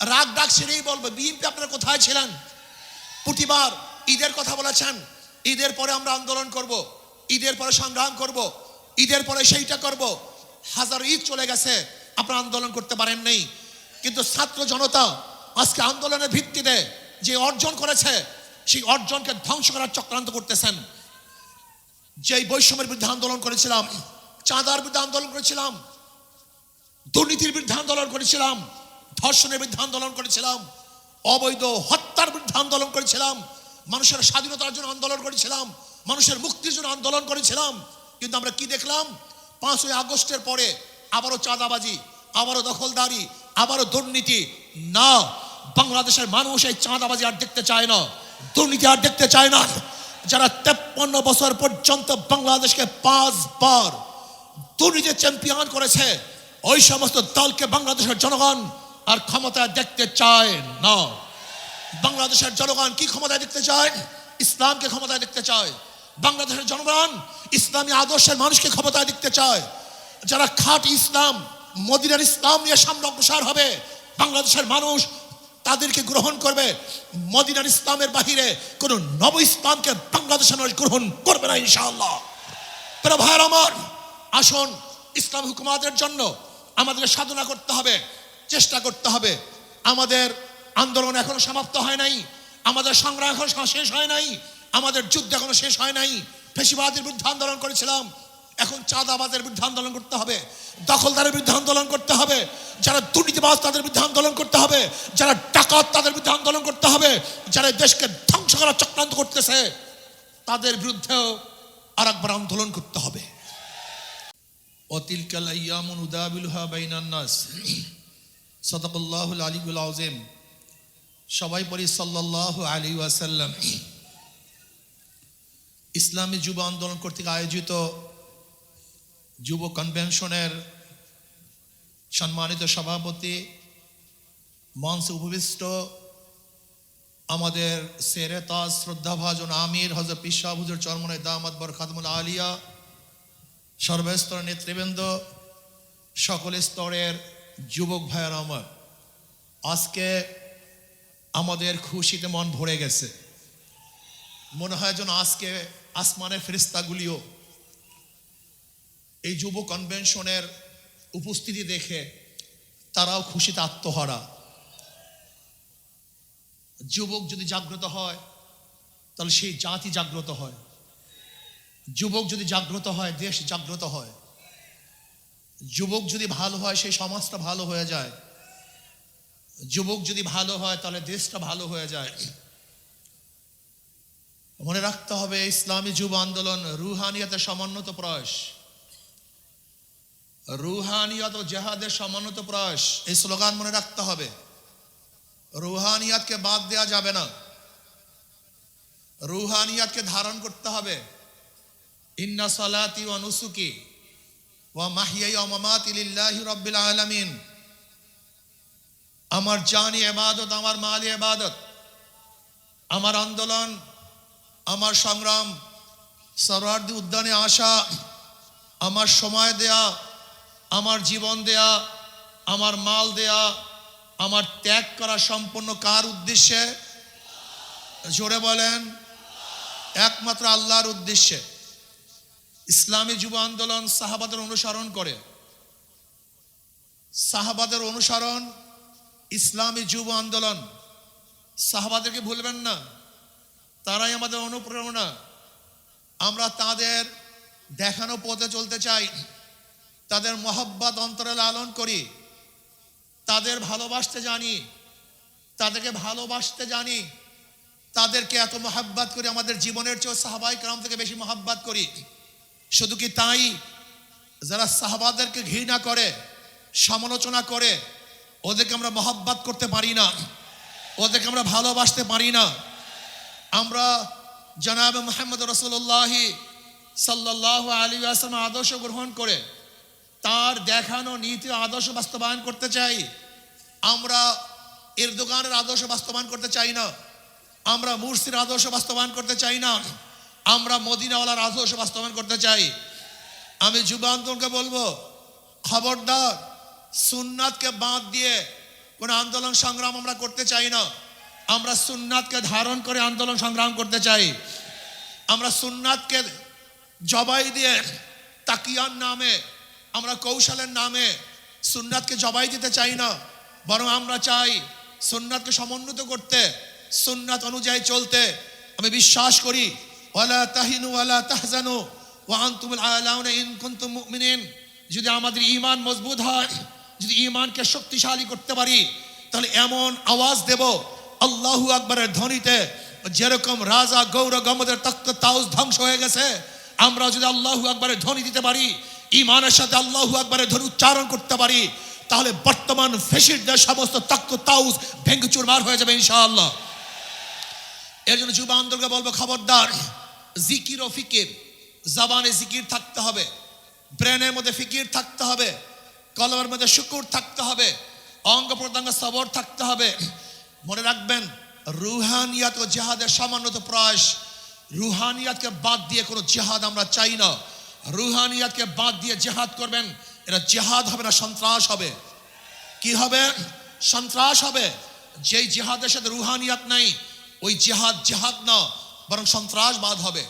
রাগ ডাক সেরেই বলব, বিএনপি আপনারা কোথায় ছিলেন? প্রতিবার ঈদের কথা বলেছেন, ঈদের পরে আমরা আন্দোলন করব, ঈদের পরে সংগ্রাম করব, ঈদের পরে সেইটা করব। হাজার ঈদ চলে গেছে, আপনারা আন্দোলন করতে পারেন নেই। কিন্তু ছাত্র জনতা আজকে আন্দোলনের ভিত্তিতে যে অর্জন করেছে, সেই অর্জনকে ধ্বংস করার চক্রান্ত করতেছেন। যেই বৈষম্যের বিরুদ্ধে আন্দোলন করেছিলাম, চাঁদার বিরুদ্ধে আন্দোলন করেছিলাম, দুর্নীতির বিরুদ্ধে আন্দোলন করেছিলাম ধর্ষণের বিরুদ্ধে আন্দোলন করেছিলাম, অবৈধ হত্যার বিরুদ্ধে আন্দোলন করেছিলাম, মানুষের স্বাধীনতার জন্য আন্দোলন করেছিলাম, মানুষের মুক্তির জন্য আন্দোলন করেছিলাম। কিন্তু আমরা কি দেখলাম? পাঁচই আগস্টের পরে আবারও চাঁদাবাজি, আবারও দখলদারি, আবারও দুর্নীতি। না, বাংলাদেশের মানুষ এই চাঁদাবাজি আর দেখতে চায় না। দুর্নীতি আর দেখতে চায় না। যারা তেপ্পান্ন বছর পর্যন্ত বাংলাদেশকে পাঁচবার দুর্নীতি চ্যাম্পিয়ন করেছে, ওই সমস্ত দলকে বাংলাদেশের জনগণ আর ক্ষমতায় দেখতে চায় না। বাংলাদেশের জনগণ কি ক্ষমতায় দেখতে চায়? ইসলামকে ক্ষমতায় দেখতে চায়। বাংলাদেশের জনগণ ইসলামী আদর্শের মানুষকে ক্ষমতায় দেখতে চায়। যারা খাট ইসলাম, মদিনার ইসলাম নিয়ে সামনে অগ্রসর হবে, বাংলাদেশের মানুষ তাদেরকে গ্রহণ করবে। মদিনার ইসলামের বাহিরে কোন নব ইসলামকে বাংলাদেশের মানুষ গ্রহণ করবে না, ইনশাআল্লাহ। ভাইয়ের আমার, আসুন ইসলাম হুকুমাতের জন্য আমাদের সাধনা করতে হবে। চেষ্টা করতে হবে। আমাদের আন্দোলন এখনও সমাপ্ত হয় নাই, আমাদের সংগ্রাম এখন শেষ হয় নাই, আমাদের যুদ্ধ এখনও শেষ হয় নাই। ফেসিবাদের বিরুদ্ধে আন্দোলন করেছিলাম, এখন চাঁদাবাদের বিরুদ্ধে আন্দোলন করতে হবে, দখলদারের বিরুদ্ধে আন্দোলন করতে হবে, যারা দুর্নীতিবাদ তাদের বিরুদ্ধে আন্দোলন করতে হবে, যারা ডাকাত তাদের বিরুদ্ধে আন্দোলন করতে হবে, যারা দেশকে ধ্বংস করার চক্রান্ত করতেছে, তাদের বিরুদ্ধেও আর একবার আন্দোলন করতে হবে। অতিল কালাইয়ামুন হা বাইনান্নাস। সদকুল্লাহুল আলিউল আউজেম সবাই পড়ি সাল্লাহ আলী ওয়াসাল্লাম। ইসলামী যুব আন্দোলন কর্তৃক আয়োজিত যুব কনভেনশনের সম্মানিত সভাপতি মঞ্চ উপবিষ্ট আমাদের সেরে তাজ শ্রদ্ধাভাজন আমির হজর পিসা হুজুর চরমন দামাত বর খাদমুল আলিয়া সর্বস্তর নেতৃবৃন্দ, সকল স্তরের যুবক ভাইয়ের আমার, আজকে আমাদের খুশিতে মন ভরে গেছে। মনে হয় যেন আজকে আসমানের ফেরিস্তাগুলিও এই যুব কনভেনশনের উপস্থিতি দেখে তারাও খুশিতে আত্মহারা। যুবক যদি জাগ্রত হয়, তাহলে সেই জাতি জাগ্রত হয়। যুবক যদি জাগ্রত হয়, দেশ জাগ্রত হয়। যুবক যদি ভালো হয়, সেই সমাজটা ভালো হয়ে যায়। যুবক যদি ভালো হয়, তাহলে দেশটা ভালো হয়ে যায়। মনে রাখতে হবে, ইসলামী যুব আন্দোলন রুহানিয়াতের সমন্বত প্রয়াস। রুহানিয়াত ও জেহাদের সমন্বত প্রয়াস, এই স্লোগান মনে রাখতে হবে। রুহানিয়াতকে বাদ দেওয়া যাবে না। রুহানিয়াতকে ধারণ করতে হবে। ইন্না সালাতি ওয়া নুসুকি ওয়া মাহিয়াই ওয়া মামাতি লিল্লাহি রাব্বিল আলামিন। আমার জানি ইবাদত, আমার মালি ইবাদত, আমার আন্দোলন, আমার সংগ্রাম সরওয়ার্দি উদ্যানে আসা, আমার সময় দেয়া, আমার জীবন দেয়া, আমার মাল দেয়া, আমার ত্যাগ করা সম্পূর্ণ কার উদ্দেশ্যে? জোরে বলেন, একমাত্র আল্লাহর উদ্দেশ্যে। ইসলামী যুব আন্দোলন সাহাবাদের অনুসরণ করে। সাহাবাদের অনুসরণ, ইসলামী যুব আন্দোলন। সাহাবাদেরকে ভুলবেন না। তারাই আমাদের অনুপ্রেরণা। আমরা তাদের দেখানো পথে চলতে চাই। তাদের মহব্বত অন্তরে লালন করি। তাদের ভালোবাসতে জানি। তাদেরকে ভালোবাসতে জানি। তাদেরকে এত মহাব্বাত করি আমাদের জীবনের চেয়েও সাহাবাই কালাম থেকে বেশি মহাব্বাত করি। শুধু কি তাই? যারা সাহাবাদেরকে ঘৃণা করে, সমালোচনা করে, ওদেরকে আমরা মহাব্বাত করতে পারি না। ওদেরকে আমরা ভালোবাসতে পারি না। আমরা জনাব মোহাম্মদ রসুল্লাহি সাল্লাহ আলী আসলাম আদর্শ গ্রহণ করে তার দেখানো নীতি আদর্শ বাস্তবায়ন করতে চাই। আমরা এর দোকানের আদর্শ বাস্তবায়ন করতে চাই না। আমরা মুর্শির আদর্শ বাস্তবায়ন করতে চাই না। আমরা মদিনাওয়ালার আদর্শ বাস্তবায়ন করতে চাই। আমি যুব আন্দোলনকে বলব, খবরদার সুন্নাতকে বাদ দিয়ে কোনো আন্দোলন সংগ্রাম আমরা করতে চাই না। আমরা সুন্নাতকে ধারণ করে আন্দোলন সংগ্রাম করতে চাই। আমরা সুন্নাতকে জবাই দিয়ে তাকিয়ার নামে, আমরা কৌশলের নামে সুন্নাতকে জবাই দিতে চাই না। বরং আমরা চাই সুন্নাতকে সমুন্নত করতে, সুন্নাত অনুযায়ী চলতে। আমি বিশ্বাস করি ওয়ালা তাহিনু ওয়ালা তাহজানু ওয়া আনতুমুল আলাউনা ইন কুনতুম মুমিনিন। যদি আমাদের ঈমান মজবুত হয়, যদি ঈমানকে শক্তিশালী করতে পারি, তাহলে এমন আওয়াজ দেব, আল্লাহু আকবরের ধ্বনিতে, যেরকম রাজা গৌর গমদের তক্ত তাউস ধ্বংস হয়ে গেছে, আমরা যদি আল্লাহু আকবরের ধ্বনি দিতে পারি ইমানের সাথে আল্লাহু আকবরের ধ্বনি উচ্চারণ করতে পারি, তাহলে বর্তমান ফেসিডদের সমস্ত তক্ত তাউস ভেঙ্গে চুরমার হয়ে যাবে ইনশাআল্লাহ। এর জন্য যুব আন্দোলনকে বলব, খবরদার জিকির ও ফিকির। জবানে জিকির থাকতে হবে, ব্রেনের মধ্যে ফিকির থাকতে হবে, কলমের মধ্যে শুকুর থাকতে হবে, অঙ্গ প্রত্যঙ্গ সবর থাকতে হবে। মনে রাখবেন, রুহানিয়াত ও জেহাদের সামান্যত প্রয়াস, রুহানিয়াতকে বাদ দিয়ে কোনো জেহাদ আমরা চাই না। রুহানিয়াতকে বাদ দিয়ে জেহাদ করবেন এটা জেহাদ হবে না, সন্ত্রাস হবে। কি হবে? সন্ত্রাস হবে। যেই জেহাদের সাথে রুহানিয়াত নাই, ওই জেহাদ জেহাদ না। বরং সন্ত্রাসবাদ হবে।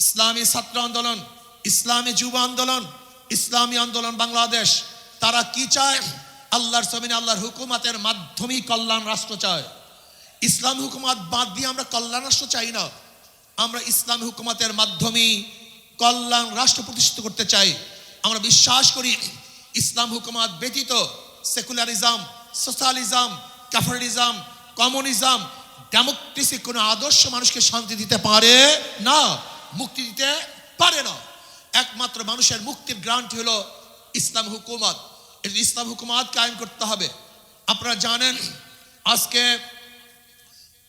ইসলামী ছাত্র আন্দোলন, ইসলামী যুব আন্দোলন, ইসলামী আন্দোলন বাংলাদেশ, তারা কি চায়? আল্লাহর জমিনে আল্লাহর হুকুমাতের মাধ্যমেই কল্যাণ রাষ্ট্র চায়। ইসলাম হুকুমাত বাদ দিয়ে আমরা কল্যাণ রাষ্ট্র চাই না। আমরা ইসলাম হুকুমাতের মাধ্যমেই কল্যাণ রাষ্ট্র প্রতিষ্ঠিত করতে চাই। আমরা বিশ্বাস করি ইসলাম হুকুমাত ব্যতীত সেকুলারিজম, সোশ্যালিজম ক্যাফারিজম কমিউনিজম ডেমোক্রেসি কোনো আদর্শ মানুষকে শান্তি দিতে পারে না, মুক্তি দিতে পারে না। একমাত্র মানুষের মুক্তির গ্রান্ট হলো ইসলাম হুকুমত। ইসলাম হুকুমাত কায়েম করতে হবে। আপনারা জানেন, আজকে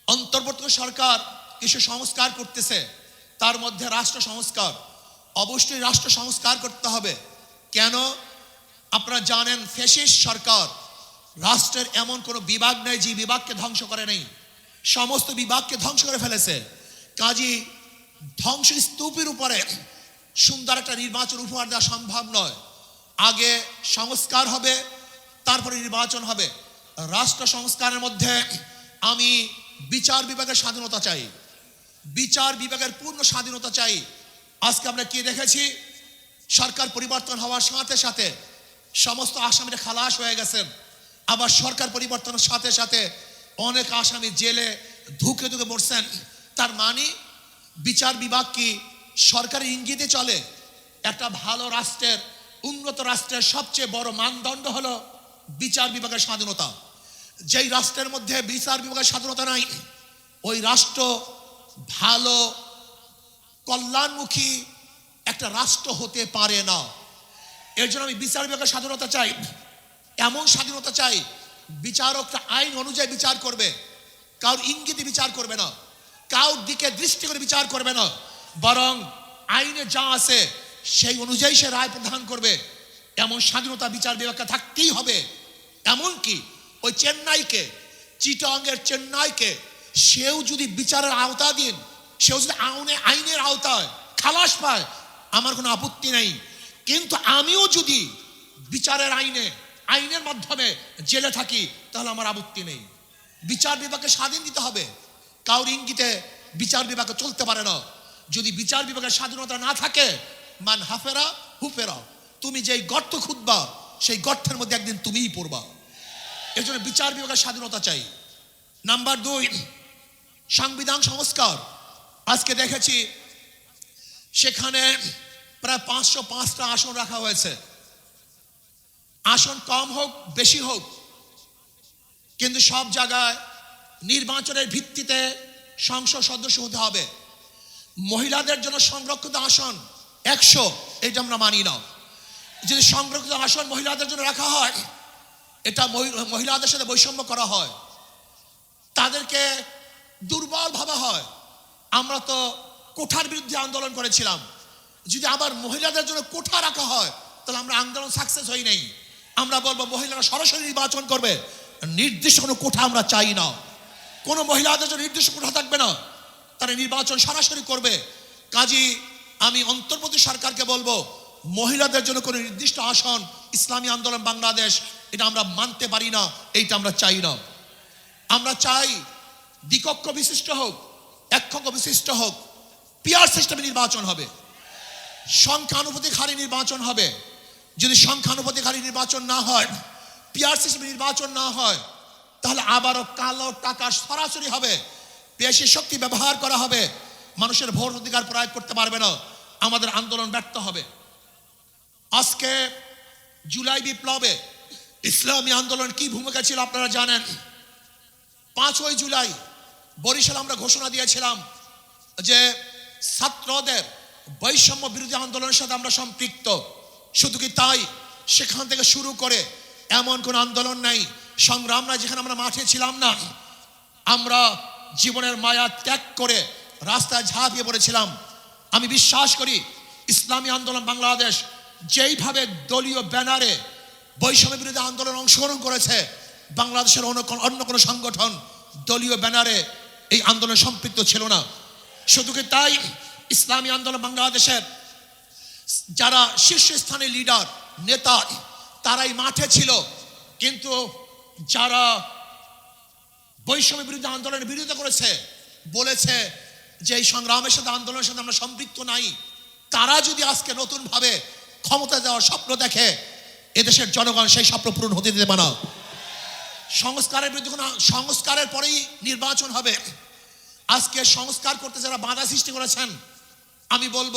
অন্তর্বর্তী সরকার কিছু সংস্কার করতেছে, তার মধ্যে রাষ্ট্র সংস্কার। অবশ্যই রাষ্ট্র সংস্কার করতে হবে। কেন? আপনারা জানেন ফেসিস সরকার, রাষ্ট্রের এমন কোনো বিভাগ নেই যে বিভাগকে ধ্বংস করে নেই। সমস্ত বিভাগকে ধ্বংস করে ফেলেছে। কাজী ধ্বংস স্তূপের উপরে সুন্দর একটা নির্বাচন উপহার দেওয়া সম্ভব নয়। আগে সংস্কার হবে, তারপরে নির্বাচন হবে। রাষ্ট্র সংস্কারের মধ্যে আমি বিচার বিভাগের স্বাধীনতা চাই। বিচার বিভাগের পূর্ণ স্বাধীনতা চাই। আজকে আমরা কি দেখেছি? সরকার পরিবর্তন হওয়ার সাথে সাথে সমস্ত আসামিরা খালাস হয়ে গেছেন। আবার সরকার পরিবর্তনের সাথে সাথে অনেক আসামি জেলে ধুকে ধুকে মরছেন। তার মানে বিচার বিভাগ কি সরকারি ইঙ্গিতে চলে? একটা ভালো রাষ্ট্রের, উন্নত রাষ্ট্রের সবচেয়ে বড় মানদণ্ড হলো বিচার বিভাগের স্বাধীনতা। যেই রাষ্ট্রের মধ্যে বিচার বিভাগের স্বাধীনতা নাই, ওই রাষ্ট্র ভালো, কল্যাণমুখী একটা রাষ্ট্র হতে পারে না। এর জন্য আমি বিচার বিভাগের স্বাধীনতা চাই। এমন স্বাধীনতা চাই বিচারকরা আইন অনুযায়ী বিচার করবে। কারোর ইঙ্গিতে বিচার করবে না। কারোর দিকে দৃষ্টি করে বিচার করবে না। বরং আইনে যা আছে, সেই অনুযায়ী সে রায় প্রদান করবে। এমন স্বাধীনতা বিচার বিভাগকে থাকতেই হবে। এমনকি ওই চেন্নাইকে, চিটংয়ের চেন্নাইকে, সেও যদি বিচারের আওতা দিন সেও যদি আউনে, আইনের আওতায় খালাস পায়, আমার কোনো আপত্তি নেই। কিন্তু আমিও যদি বিচারের আইনে আইনের মাধ্যমে জেলে থাকি, তাহলে আমার আপত্তি নেই। বিচার বিভাগকে স্বাধীন দিতে হবে। কাউর ইঙ্গিতে বিচার বিভাগে চলতে পারে না। যদি বিচার বিভাগের স্বাধীনতা না থাকে, মান হাফেরা, হুফেরা। তুমি যেই গর্ত খুঁজবা সেই গর্তের মধ্যে একদিন তুমিই পড়বা। এর জন্য বিচার বিভাগের স্বাধীনতা চাই। নাম্বার দুই, সংবিধান সংস্কার। আজকে দেখেছি, সেখানে প্রায় পাঁচশো পাঁচটা আসন রাখা হয়েছে। আসন কম হোক, বেশি হোক, কিন্তু সব জায়গায় নির্বাচনের ভিত্তিতে সংসদ সদস্য হতে হবে। মহিলাদের জন্য সংরক্ষিত আসন একশো, এটা আমরা মানি না। যদি সংরক্ষিত আসন মহিলাদের জন্য রাখা হয়, এটা মহি- মহিলাদের সাথে বৈষম্য করা হয়, তাদেরকে দুর্বল ভাবা হয়। আমরা তো কোঠার বিরুদ্ধে আন্দোলন করেছিলাম। যদি আবার মহিলাদের জন্য কোঠা রাখা হয়, তাহলে আমরা আন্দোলন সাকসেস হই নাই। আমরা বলব, মহিলারা সরাসরি নির্বাচন করবে। নির্দিষ্ট কোনো কোঠা আমরা চাই না। কোনো মহিলাদের জন্য নির্দিষ্ট কোঠা থাকবে না। তারা নির্বাচন সরাসরি করবে। কাজী, আমি অন্তর্বর্তী সরকারকে বলব, মহিলাদের জন্য কোনো নির্দিষ্ট আসন, ইসলামী আন্দোলন বাংলাদেশ, এটা আমরা মানতে পারি না, এইটা আমরা চাই না। আমরা চাই দ্বিকক্ষ বিশিষ্ট হোক একক্ষ বিশিষ্ট হোক, পিয়ার সিস্টেমে নির্বাচন হবে। সংখ্যানুপাতিক হারে নির্বাচন হবে। যদি সংখ্যানুপাতিক হারে নির্বাচন না হয় পিয়ার সিস্টেমে নির্বাচন না হয়, তাহলে আবারও কালো টাকা সরাসরি হবে। পেশি শক্তি ব্যবহার করা হবে। মানুষের ভোট অধিকার প্রয়োগ করতে পারবে না। আমাদের আন্দোলন ব্যর্থ হবে। আজকে জুলাই বিপ্লবে ইসলামী আন্দোলন কি ভূমিকা ছিল আপনারা জানেন? পাঁচই জুলাই বরিশাল আমরা ঘোষণা দিয়েছিলাম যে ছাত্রদের বৈষম্য বিরোধী আন্দোলনের সাথে আমরা সম্পৃক্ত। শুধু কি তাই? সেখান থেকে শুরু করে এমন কোন আন্দোলন নাই। সংগ্রাম নাই যেখানে আমরা মাঠে ছিলাম না। আমরা জীবনের মায়া ত্যাগ করে রাস্তায় ঝাঁপিয়ে পড়েছিলাম। আমি বিশ্বাস করি ইসলামী আন্দোলন বাংলাদেশ যেইভাবে দলীয় ব্যানারে বৈষম্য বিরোধী আন্দোলন অংশগ্রহণ করেছে, বাংলাদেশের অন্য কোন- অন্য কোনো সংগঠন দলীয় ব্যানারে এই আন্দোলন সম্পৃক্ত ছিল না। শুধু কি তাই? ইসলামী আন্দোলন বাংলাদেশের যারা শীর্ষস্থানীয় লিডার নেতা, তারাই মাঠে ছিল। কিন্তু যারা বৈষম্য বিরুদ্ধে আন্দোলনের বিরোধিতা করেছে, বলেছে যে এই সংগ্রামের সাথে আন্দোলনের সাথে আমরা সম্পৃক্ত নাই, তারা যদি আজকে নতুন ভাবে ক্ষমতা দেওয়ার স্বপ্ন দেখে, এদেশের জনগণ সেই স্বপ্ন পূরণ হতে দেবে না। সংস্কারের বিরুদ্ধে কোনো সংস্কারের পরেই নির্বাচন হবে। আজকে সংস্কার করতে যারা বাধা সৃষ্টি করেছেন, আমি বলব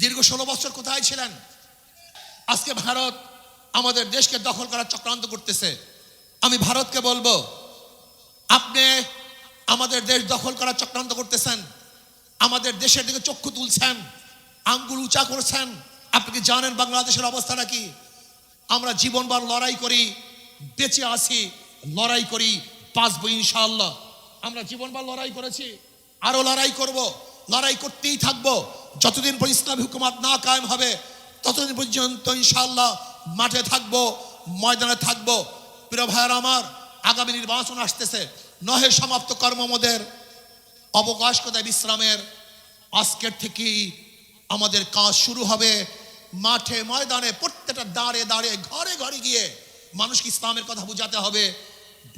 দীর্ঘ ষোলো বছর কোথায় ছিলেন? আজকে ভারত আমাদের দেশকে দখল করার চক্রান্ত করতেছে। আমি ভারতকে বলব, আপনি আমাদের দেশ দখল করার চক্রান্ত করতেছেন, আমাদের দেশের দিকে চক্ষু তুলছেন, আঙ্গুল উঁচা করছেন। আপনি কি জানেন বাংলাদেশের অবস্থাটা কি আমরা জীবনবার লড়াই করি, বেঁচে আছি, লড়াই করি, বাঁচবো ইনশাআল্লাহ। আমরা জীবনবার লড়াই করেছি, আরও লড়াই করব। লড়াই করতেই থাকব। যতদিন পর ইসলামী হুকুমাত না কায়েম হবে, ততদিন পর্যন্ত ইনশাল্লাহ মাঠে থাকব, ময়দানে থাকব। প্রিয় ভাইয়ের আমার, আগামী নির্বাচন আসতেছে। নহে সমাপ্ত কর্মমদের অবকাশ কোথায় বিশ্রামের। আজকের থেকেই আমাদের কাজ শুরু হবে। মাঠে, ময়দানে, প্রত্যেকটা দাঁড়ে দাঁড়ে, ঘরে ঘরে গিয়ে মানুষকে ইসলামের কথা বোঝাতে হবে।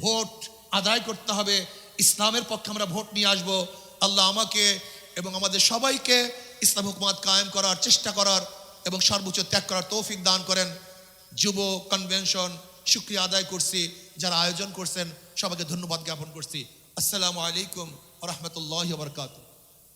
ভোট আদায় করতে হবে। ইসলামের পক্ষে আমরা ভোট নিয়ে আসব। আল্লাহ আমাকে এবং আমাদের সবাইকে ইসলাম হুকুমাত কায়েম করার চেষ্টা করার এবং সর্বোচ্চ ত্যাগ করার তৌফিক দান করেন। যুব কনভেনশন শুক্রিয়া আদায় করছি। যারা আয়োজন করছেন, সবাইকে ধন্যবাদ জ্ঞাপন করছি। আসসালামু আলাইকুম রহমতুল্লাহ বরকাত